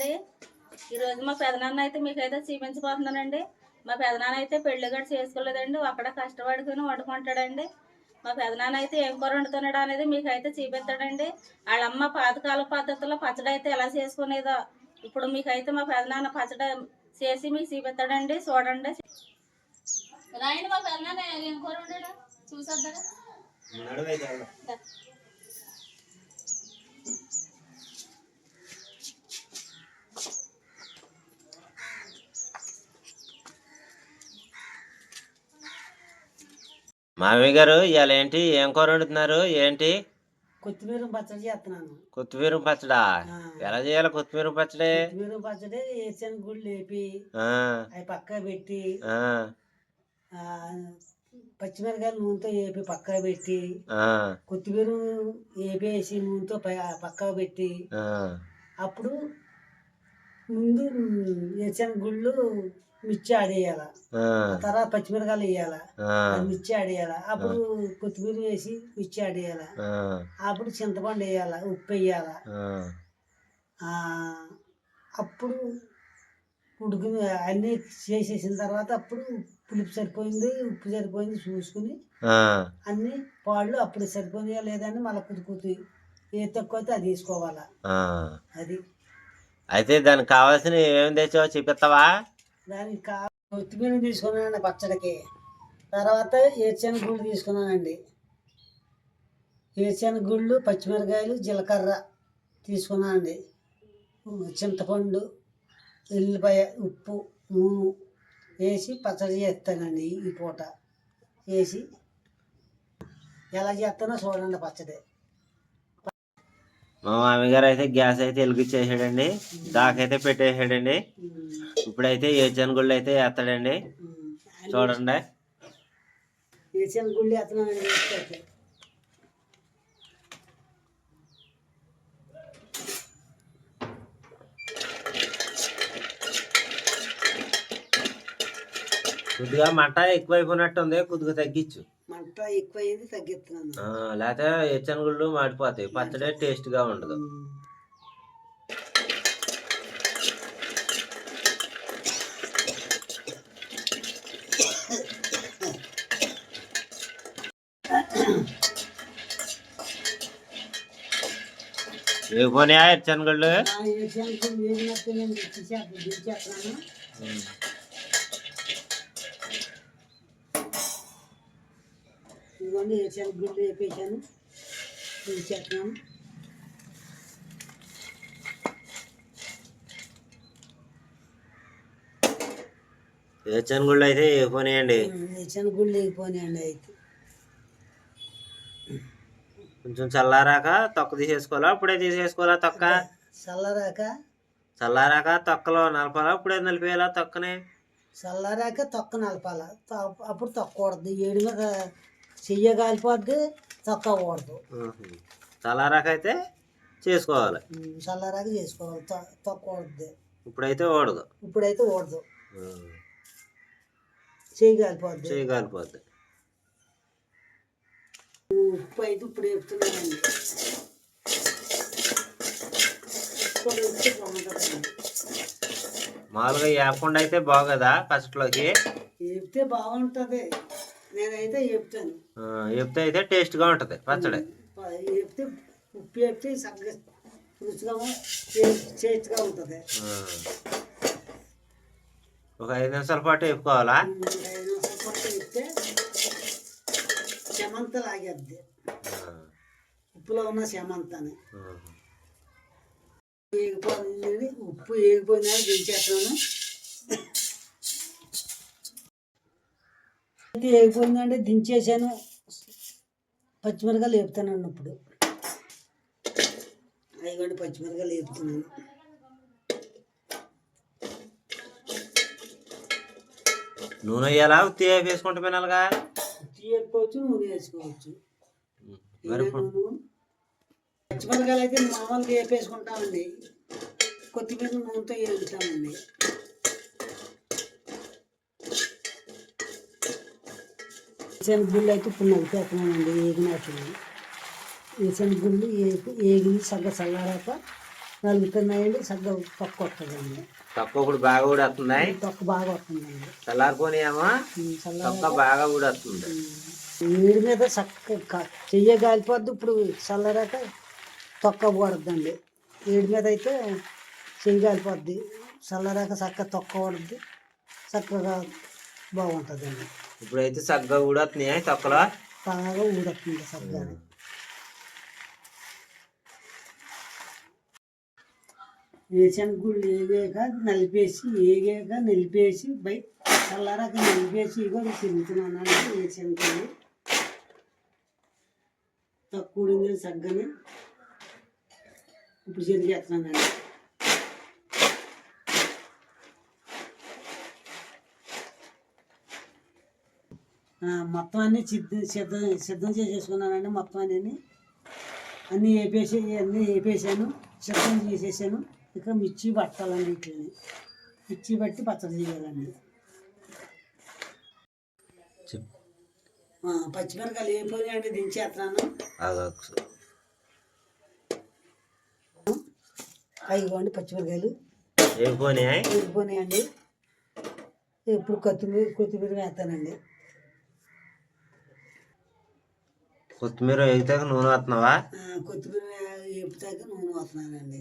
అండి. ఈరోజు మా పెదనాన్న అయితే మీకైతే చూపించబోతున్నానండి. మా పెదనాన్న అయితే పెళ్ళి కూడా చేసుకోలేదండి. అక్కడ కష్టపడుకుని వండుకుంటాడండి. మా పెదనాన్న అయితే ఏం కూర వండుతున్నాడు అనేది మీకైతే చూపిస్తాడండి. వాళ్ళమ్మ పాతకాల పద్ధతిలో పచ్చడి అయితే ఎలా చేసుకునేదో. ఇప్పుడు మీకైతే మా పెదనాన్న పచ్చడి చేసి మీకు చూపిస్తాడండి. చూడండి. రాయండి మా పెదనాన్న ఏం కూర వండాడు? చూసేద్దారా మామయ్య గారు ఇవాళ ఏంటి? ఏం కూర వండుతున్నారు? ఏంటి? కొత్తిమీర పచ్చడి చేస్తున్నాను. కొత్తిమీర పచ్చడా. ఎలా చేయాలి కొత్తిమీర పచ్చడి? కొత్తిమీర పచ్చడి వేసిన గుళ్ళు లేపి అవి పక్క పెట్టి పచ్చిమిరకాయలు నూనెతో వేపి పక్క పెట్టి కొత్తిమీర వేపేసి నూనెతో పక్క పెట్టి అప్పుడు ముందు వేసిన గుళ్ళు మిర్చి ఆడేయాల తర్వాత పచ్చిమిరకాయలు వేయాల. మిర్చి ఆడేయాల అప్పుడు కొత్తిమీర వేసి మిర్చి ఆడేయాల అప్పుడు చింతపండు వేయాల ఉప్పు వేయాల. అప్పుడు ఉడికిన అన్నీ చేసేసిన తర్వాత అప్పుడు పులుపు సరిపోయింది ఉప్పు సరిపోయింది చూసుకుని అన్ని పాళ్ళు అప్పుడు సరిపోయినాయా లేదని మళ్ళీ కుతుకుతు ఏ తక్కువ అయితే అది తీసుకోవాలా. అది. అయితే దానికి కావాల్సిన ఏమేమి తెచ్చావో చూపిస్తావా దానికి కా కొత్తిమీర తీసుకున్నానండి పచ్చడికి. తర్వాత గుళ్ళు తీసుకున్నానండి. గుళ్ళు పచ్చిమిరకాయలు జీలకర్ర తీసుకున్నానండి. చింతపండు ఎల్లిపాయ ఉప్పు నూనె వేసి పచ్చడి చేస్తానండి ఈ పూట. వేసి ఎలా చేస్తానో చూడండి పచ్చడి. మా మామయ్య గారు అయితే గ్యాస్ అయితే వెలిగించేసాడండి. దాకైతే పెట్టేసాడండి. ఇప్పుడైతే ఏజన్ గుళ్ళు అయితే వేస్తాడండి. చూడండి. గుళ్ళు. కొద్దిగా మంట ఎక్కువైపోయినట్టుంది కొద్దిగా తగ్గించు. మంట ఎక్కువైంది తగ్గిస్తున్నాను. లేకపోతే ఎచ్చని గుళ్ళు మాడిపోతాయి. పచ్చడి టేస్ట్గా ఉండదు ఉమ్. వేగిపోయినాయా ఎచ్చని గుళ్ళు ఇదిగోండి ఏషియానికి గుడ్లు వేపేసాను దించేస్తున్నాను ఎచ్చని గుళ్ళు అయితే వేగిపోయినాయండి ఏషియానికి గుడ్లు వేగిపోయినాయండి అయితే కొంచెం చల్లారాక తొక్క తీసేసుకోవాలా? ఇప్పుడే తీసేసుకోవాలా తొక్క? చల్లరాక? చల్లారాక తొక్కలో నలపాలా? ఇప్పుడే నలిపేయాలా తొక్కని? చల్లరాక తొక్క నలపాల? అప్పుడు తొక్క కూడదు ఏడు మీద చెయ్య కాలిపోద్ది తొక్క కూడదు. చల్లారాక అయితే చేసుకోవాలి. చల్లరాక చేసుకోవాలి. తొక్క కూడదు ఇప్పుడైతే ఓడదు ఇప్పుడైతే ఉమ్. చెయ్యి కాలిపోద్ది చేయి కాలిపోద్ది ఉప్పు అయితే ఇప్పుడు వేపుతున్నానండి ఉప్పు బాగుంటుందండి మామూలుగా వేపకుండా అయితే బాగోదా పచ్చట్లోకి వేపితే బాగుంటుంది. నేనైతే వేపుతాను ఆ, వేపితే అయితే టేస్ట్గా ఉంటుంది పచ్చడి. వేపితే ఉప్పు వేపితే చక్కగా రుచిగా టేస్ట్గా ఉంటుంది. ఒక ఐదు నిమిషాల పాటు వేపుకోవాలా ఐదు నిమిషాల పాటు వేపితే చెమంత లాగేద్ది. ఉప్పులో ఉన్న చెమంతని ఆ. వేగిపోయింది ఉప్పు వేగిపోయినా దించేస్తాను అయితే వేగిపోయిందంటే దించేసాను పచ్చిమిరకాయలు వేపుతానండి ఇప్పుడు అవి పచ్చిమిరకాయలు వేపుతున్నాను నూనె వేయాలా ఉత్తి వేసుకుంటే పినాలిగా టీ వేసుకోవచ్చు నూనె వేసుకోవచ్చు? పచ్చిమిరకాయలు అయితే మామూలుగా వేపేసుకుంటామండి. కొత్తిమీర నూనెతో వేపుతామండి శనగగుళ్ళు అయితే ఇప్పుడు నలిపేస్తున్నానండి ఏగినాక ఈ శనగగుళ్ళు ఏగి ఏగి సగ్గ చల్లారాక నలుగుతున్నాయండి చక్కగా తొక్క వస్తుందండి తక్కువ ఇప్పుడు బాగా ఊడొస్తుంది తొక్క బాగా వస్తుందండి చల్లారిపోనేమో ఉమ్, చల్ల తొక్క బాగా ఊడొస్తుంది నీడి మీద చక్క చెయ్య గాలిపోద్ది ఇప్పుడు చల్లరాక తొక్క పడుద్దండి నీడి మీద అయితే చెయ్యి గాలిపోద్ది చల్లరాక చక్క తొక్క పడుద్ది చక్కగా బాగుంటుందండి. ఇప్పుడైతే చక్కగా ఊడొస్తున్నాయి తొక్కలో? బాగా ఊడొస్తుంది చక్కగా వేసిన గుళ్ళు ఏగాక నలిపేసి ఏగాక నిలిపేసి బై చల్లారాక నిలిపేసి ఇగో తిరుగుతున్నాను ఏ గుళ్ళు. తక్కువ ఉంది సగ్గని ఇప్పుడు చెరిగేస్తున్నానండి మొత్తం అన్నీ సిద్ధం సిద్ధం సిద్ధం చేసేసుకున్నానండి మొత్తం అన్నీ. అన్నీ వేపేసి అన్నీ వేపేసాను సిద్ధం చేసేసాను. ఇక మిర్చి పట్టాలండి వీటిని మిర్చి పట్టి పచ్చడి చేయాలండి. చెప్పు. ఆ, పచ్చిమిరకాయలు వేయిపోయినాయండి దించేస్తున్నాను. అయిగోండి పచ్చిమిరకాయలు ఏం పోనాయి? వేగిపోయినాయండి ఇప్పుడు కొత్తిమీర కొత్తిమీర వేస్తానండి. కొత్తిమీర వేగితే నూనె వస్తున్నావా కొత్తిమీర వేపుతాక నూనె వస్తున్నానండి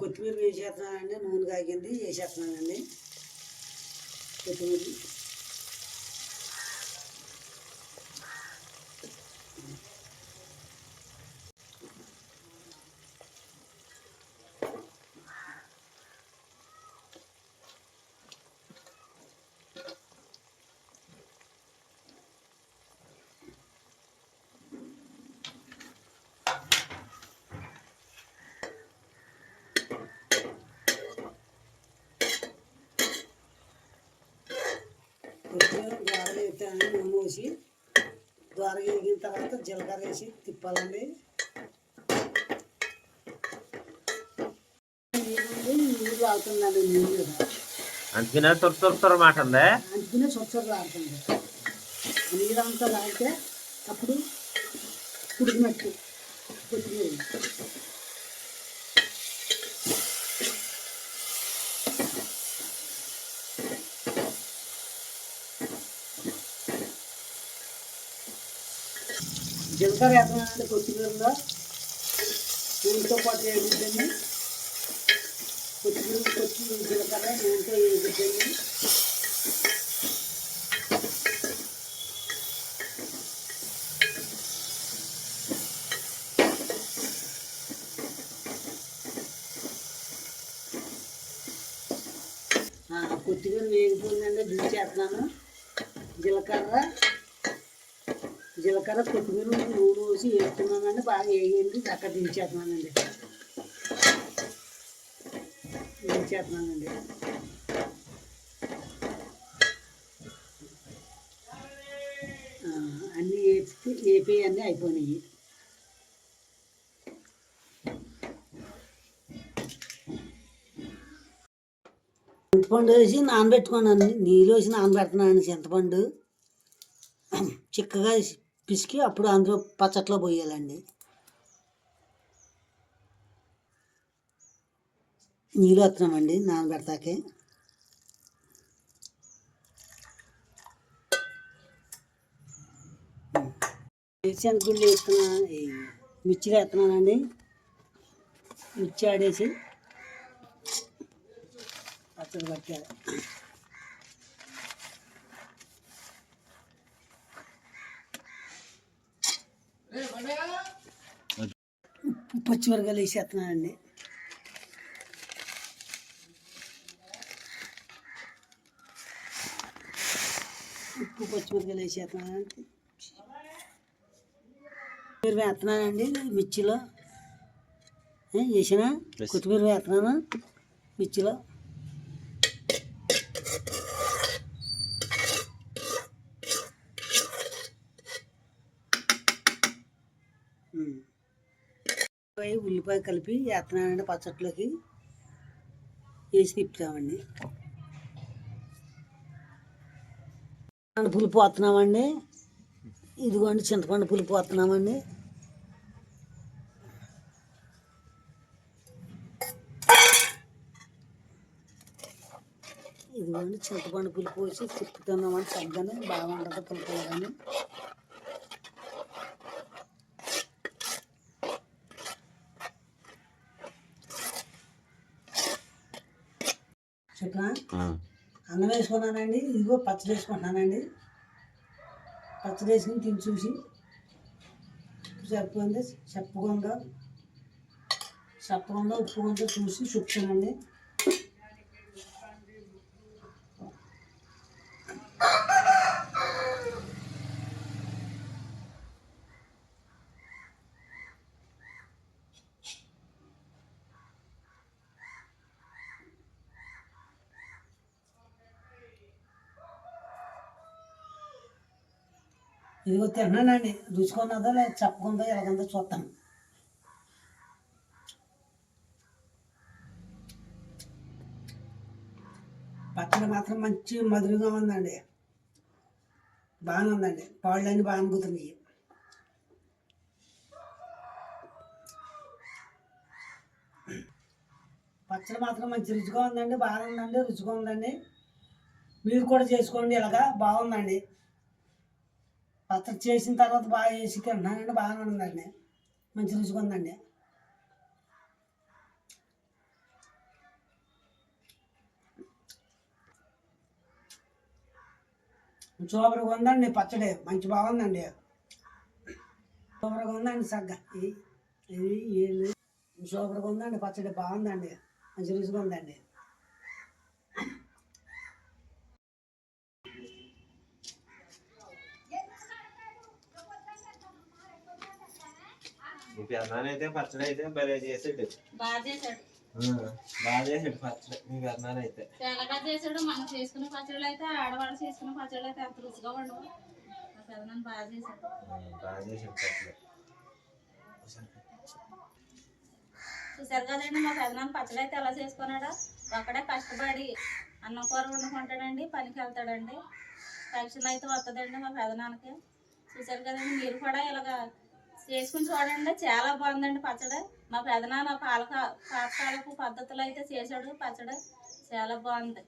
కొత్తిమీర వేసేస్తున్నానండి నూనె కాగింది వేసేస్తున్నానండి. కొత్తిమీర కొత్తిమీర ద్వారగా వేస్తానండి నూనె పోసి ద్వారగా ఎగిన తర్వాత జీలకర్ర వేసి తిప్పాలండి నీళ్ళు నీళ్ళు నీళ్ళు అందుకనే తొర తొర తొర మాట ఉంది అందుకనే సొచ్చలు ఆడుతుంది నీరంతా లాగితే అప్పుడు ఉడికినట్టు కొద్దిగా జీలకర్ర వేస్తున్నానండి కొత్తిమీరలో నూనెతో పాటు వేగుద్దండి కొత్తిమీర కొత్తిమీర జీలకర్ర నూనెతో వేగుద్దండి ఆ, కొత్తిమీర వేగిపోయిందండి దించేస్తున్నాను జీలకర్ర జీలకర్ర కొత్తిమీర నూనె పోసి వేస్తున్నానండి బాగా వేయండి చక్కగా దించేస్తున్నానండి. దించేస్తున్నానండి. అన్నీ వేపి వేపి అన్నీ అయిపోయినాయి. చింతపండు వేసి నానబెట్టుకున్నాను నీళ్ళు వేసి నానబెడుతున్నాను చింతపండు. చిక్కగా పిసికి అప్పుడు అందులో పచ్చట్లో పోయాలండి. నీళ్ళు వస్తున్నామండి నానబెడతాకే. గుళ్ళు వేస్తున్నా మిర్చి వేస్తున్నానండి. మిర్చి ఆడేసి పచ్చడి పట్టాలి. పచ్చిమిరకాయలు వేసేస్తున్నానండి. ఉప్పు పచ్చిమిరకాయలు వేసేస్తున్నానండి. కొత్తిమీర వేస్తున్నానండి మిర్చిలో. వేసిన. కొత్తిమీర వేస్తున్నాను? మిర్చిలో. ఉల్లిపాయ ఉల్లిపాయ కలిపి వేస్తున్నానండి పచ్చట్లోకి వేసి తిప్పుతామండి. చింతపండు పులుపు పోతున్నామండి ఇదిగోండి చింతపండు పులుపు పోతున్నామండి ఇదిగోండి చింతపండు పులుపు పోసి తిప్పుతున్నామని చక్కగానే బాగుంటుంది పులుపు కానీ చెప్పనా అన్నం వేసుకున్నానండి ఇదిగో పచ్చడి వేసుకుంటున్నానండి. పచ్చడి వేసుకుని తిని చూసి సరిపోయింది చెప్పకుండా చెప్పకుండా ఉప్పుకుందో చూసి చెప్తానండి. ఇదిగో తిన్నానండి. రుచుకున్నదో లేదా చెప్పకుందో ఎలాగందో చూస్తాను. పచ్చడి మాత్రం మంచి మధురంగా ఉందండి. బాగానే ఉందండి పాళ్ళన్నీ బాగా అనుకుతున్నాయి పచ్చడి మాత్రం మంచి రుచిగా ఉందండి. బాగా ఉందండి. రుచిగా ఉందండి. మీరు కూడా చేసుకోండి ఇలాగా. బాగుందండి. పచ్చడి చేసిన తర్వాత బాగా వేసి తింటున్నానండి బాగానే ఉందండి. మంచి రుచిగా ఉందండి. సూపర్గా ఉందండి పచ్చడి. మంచి బాగుందండి. సూపర్గా ఉందండి సగ్గా. ఏళ్ళు సూపర్గా ఉందండి పచ్చడి. బాగుందండి. మంచి రుచిగా ఉందండి. మీ పెద్దనాన్నైతే పచ్చడి అయితే భలే చేసాడు. బాగా చేసాడు పచ్చడి. మీ పెద్దనాన్నైతే తెల్లగా చేసాడు మనం చేసుకునే పచ్చళ్ళు అయితే ఆడవాళ్ళు చేసుకునే పచ్చళ్ళు అయితే అంత రుచిగా ఉండవు. మా పెదనాన్న బాగా చేశాడు. బాగా చేసాడు పచ్చడి. చూసారు కదండి మా పెదనాన్న పచ్చడి అయితే ఎలా చేసుకున్నాడో. ఒక్కడే కష్టపడి అన్నం కూర వండుకుంటాడండి పనికి వెళ్తాడండి. పెన్షన్ అయితే వస్తుందండి మా పెదనాన్నకి. చూసారు కదండి మీరు కూడా ఇలాగ చేసుకుని చూడండి. చాలా బాగుందండి పచ్చడి. మా పెదనాన్న పాలక పాతకాలపు పద్ధతులు అయితే చేశాడు పచ్చడి. చాలా బాగుంది.